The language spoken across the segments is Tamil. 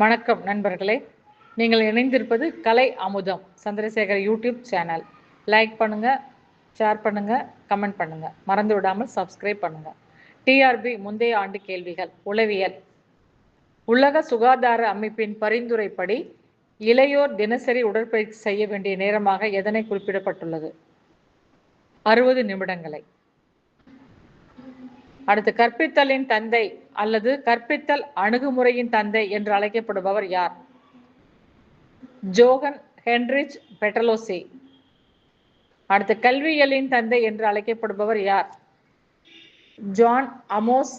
வணக்கம் நண்பர்களே. நீங்கள் இணைந்திருப்பது Kalai Amudham Chandrasekar YouTube channel. Like பண்ணுங்க ஷேர் பண்ணுங்க கமெண்ட் பண்ணுங்க. மறந்து விடாமல் சப்ஸ்கிரைப் பண்ணுங்க. டிஆர்பி முந்தைய ஆண்டு கேள்விகள் உளவியல். உலக சுகாதார அமைப்பின் பரிந்துரைப்படி இளையோர் தினசரி உடற்பயிற்சி செய்ய வேண்டிய நேரமாக எதனை குறிப்பிடப்பட்டுள்ளது? அறுபது நிமிடங்களை. அடுத்து கற்பித்தலின் தந்தை அல்லது கற்பித்தல் அணுகுமுறையின் தந்தை என்று அழைக்கப்படுபவர் யார்? ஜோகன் ஹென்ரிச் பெட்டலோசி அடுத்து கல்வியியலின் தந்தை என்று அழைக்கப்படுபவர் யார்? John Amos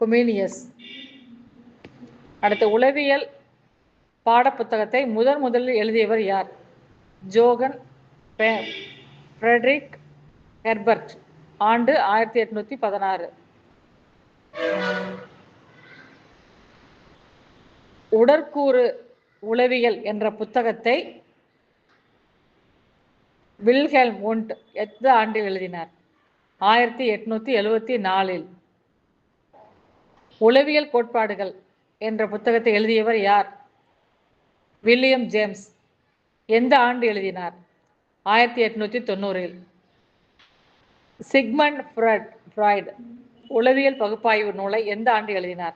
Comenius. அடுத்து உளவியல் பாடப்புத்தகத்தை முதன் முதலில் எழுதியவர் யார்? Johann Friedrich Herbart. ஆண்டு ஆயிரத்தி எட்நூத்தி பதினாறு. உடற்கூறு உளவியல் என்ற புத்தகத்தை வில்ஹெல்ம் ஒண்ட் எந்த ஆண்டில் எழுதினார்? ஆயிரத்தி எட்நூத்தி எழுவத்தி நாலில். உளவியல் கோட்பாடுகள் என்ற புத்தகத்தை எழுதியவர் யார்? William James. எந்த ஆண்டு எழுதினார்? ஆயிரத்தி எட்நூத்தி தொண்ணூறில். Sigmund Freud Freud. உளவியல் பகுப்பாய்வு நூலை எந்த ஆண்டு எழுதினார்?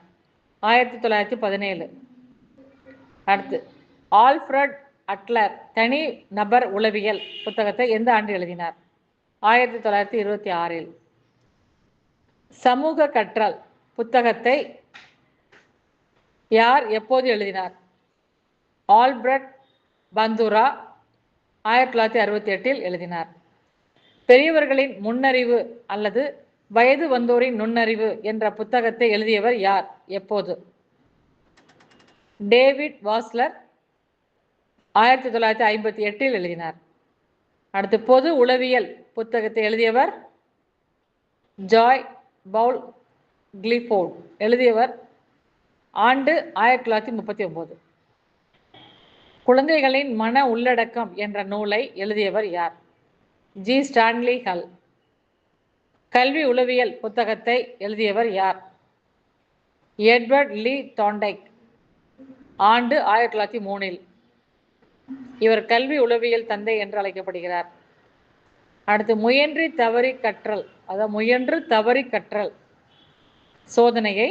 ஆயிரத்தி தொள்ளாயிரத்தி பதினேழு. அடுத்து ஆல்ஃப்ரட் அட்லர் தனி நபர் உளவியல் புத்தகத்தை எந்த ஆண்டு எழுதினார்? ஆயிரத்தி தொள்ளாயிரத்தி இருபத்தி ஆறில். சமூக கற்றல் புத்தகத்தை யார் எப்போது எழுதினார்? ஆல்பிரட் பந்துரா ஆயிரத்தி தொள்ளாயிரத்தி அறுபத்தி எட்டில் எழுதினார். பெரியவர்களின் முன்னறிவு அல்லது வயது வந்தோரின் நுண்ணறிவு என்ற புத்தகத்தை எழுதியவர் யார்? எப்போது? டேவிட் வாஸ்லர் ஆயிரத்தி தொள்ளாயிரத்தி ஐம்பத்தி எட்டில் எழுதினார். அடுத்து பொது உளவியல் புத்தகத்தை எழுதியவர் ஜாய் பவுல் கிளிஃபோர்ட். எழுதியவர் ஆண்டு ஆயிரத்தி தொள்ளாயிரத்தி முப்பத்தி ஒன்பது குழந்தைகளின் மன உள்ளடக்கம் என்ற நூலை எழுதியவர் யார்? ஜி ஸ்டான்லி ஹல். கல்வி உளவியல் புத்தகத்தை எழுதியவர் யார்? Edward Lee Thorndike. ஆண்டு ஆயிரத்தி தொள்ளாயிரத்தி மூணில். இவர் கல்வி உளவியல் தந்தை என்று அழைக்கப்படுகிறார். அடுத்து முயன்றி தவறி கற்றல் அதாவது முயன்று தவறி கற்றல். சோதனையை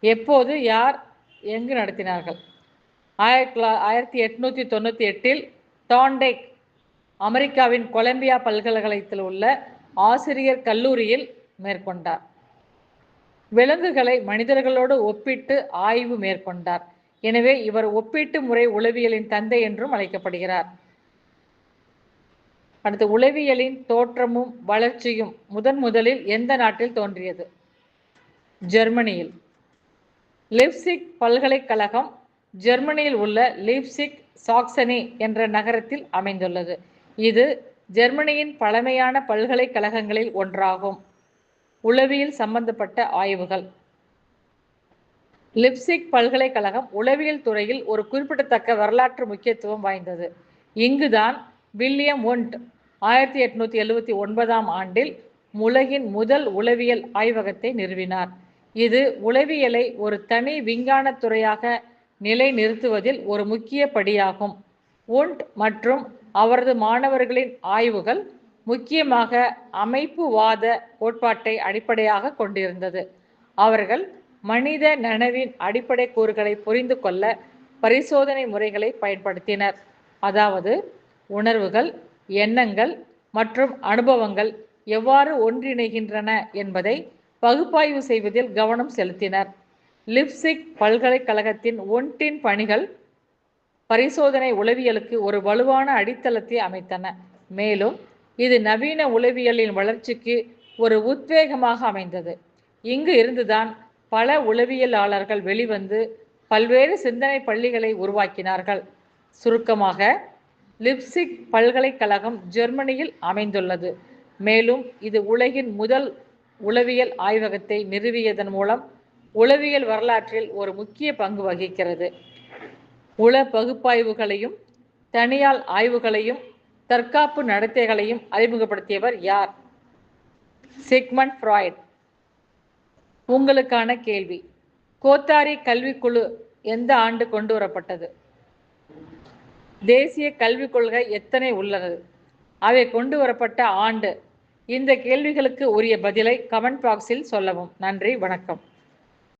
எப்போது யார் எங்கு நடத்தினார்கள்? ஆயிரத்தி தொள்ளா ஆயிரத்தி எட்நூற்றி தொண்ணூற்றி எட்டில் டாண்டேக் அமெரிக்காவின் கொலம்பியா பல்கலைக்கழகத்தில் உள்ள ஆசிரியர் கல்லூரியில் மேற்கொண்டார். விலங்குகளை மனிதர்களோடு ஒப்பிட்டு ஆய்வு மேற்கொண்டார். எனவே இவர் ஒப்பீட்டு முறை உளவியலின் தந்தை என்றும் அழைக்கப்படுகிறார். அடுத்து உளவியலின் தோற்றமும் வளர்ச்சியும் முதன் முதலில் எந்த நாட்டில் தோன்றியது? ஜெர்மனியில். லிப்சிக் பல்கலைக்கழகம் ஜெர்மனியில் உள்ள லிப்சிக் சாக்சனி என்ற நகரத்தில் அமைந்துள்ளது. இது ஜெர்மனியின் பழமையான பல்கலைக்கழகங்களில் ஒன்றாகும். உளவியல் சம்பந்தப்பட்ட ஆய்வுகள். லிப்சிக் பல்கலைக்கழகம் உளவியல் துறையில் ஒரு குறிப்பிடத்தக்க வரலாற்று முக்கியத்துவம் வாய்ந்தது. இங்குதான் வில்லியம் ஒன்ட் ஆயிரத்தி எட்நூத்தி எழுவத்தி ஒன்பதாம் ஆண்டில் உலகின் முதல் உளவியல் ஆய்வகத்தை நிறுவினார். இது உளவியலை ஒரு தனி விஞ்ஞான துறையாக நிலைநிறுத்துவதில் ஒரு முக்கிய படியாகும். ஒன்ட் மற்றும் அவரது மாணவர்களின் ஆய்வுகள் முக்கியமாக அமைப்புவாத கோட்பாட்டை அடிப்படையாக கொண்டிருந்தது. அவர்கள் மனித நனவின் அடிப்படை கூறுகளை புரிந்து கொள்ள பரிசோதனை முறைகளை பயன்படுத்தினர். அதாவது உணர்வுகள் எண்ணங்கள் மற்றும் அனுபவங்கள் எவ்வாறு ஒன்றிணைகின்றன என்பதை பகுப்பாய்வு செய்வதில் கவனம் செலுத்தினர். லிப்சிக் பல்கலைக்கழகத்தின் ஒன்றின் பணிகள் பரிசோதனை உளவியலுக்கு ஒரு வலுவான அடித்தளத்தை அமைத்தன. மேலும் இது நவீன உளவியலின் வளர்ச்சிக்கு ஒரு உத்வேகமாக அமைந்தது. இங்கு இருந்துதான் பல உளவியலாளர்கள் வெளிவந்து பல்வேறு சிந்தனை பள்ளிகளை உருவாக்கினார்கள். சுருக்கமாக லிப்சிக் பல்கலைக்கழகம் ஜெர்மனியில் அமைந்துள்ளது. மேலும் இது உலகின் முதல் உளவியல் ஆய்வகத்தை நிறுவியதன் மூலம் உளவியல் வரலாற்றில் ஒரு முக்கிய பங்கு வகிக்கிறது. உள பகுப்பாய்வுகளையும் தனியால் ஆய்வுகளையும் தற்காப்பு நடத்தைகளையும் அறிமுகப்படுத்தியவர் யார்? Sigmund Freud. உங்களுக்கான கேள்வி. கோத்தாரி கல்விக்குழு எந்த ஆண்டு கொண்டு வரப்பட்டது? தேசிய கல்விக் கொள்கை எத்தனை உள்ளது? அவை கொண்டு வரப்பட்ட ஆண்டு. இந்த கேள்விகளுக்கு உரிய பதிலை கமெண்ட் பாக்ஸில் சொல்லவும். நன்றி வணக்கம்.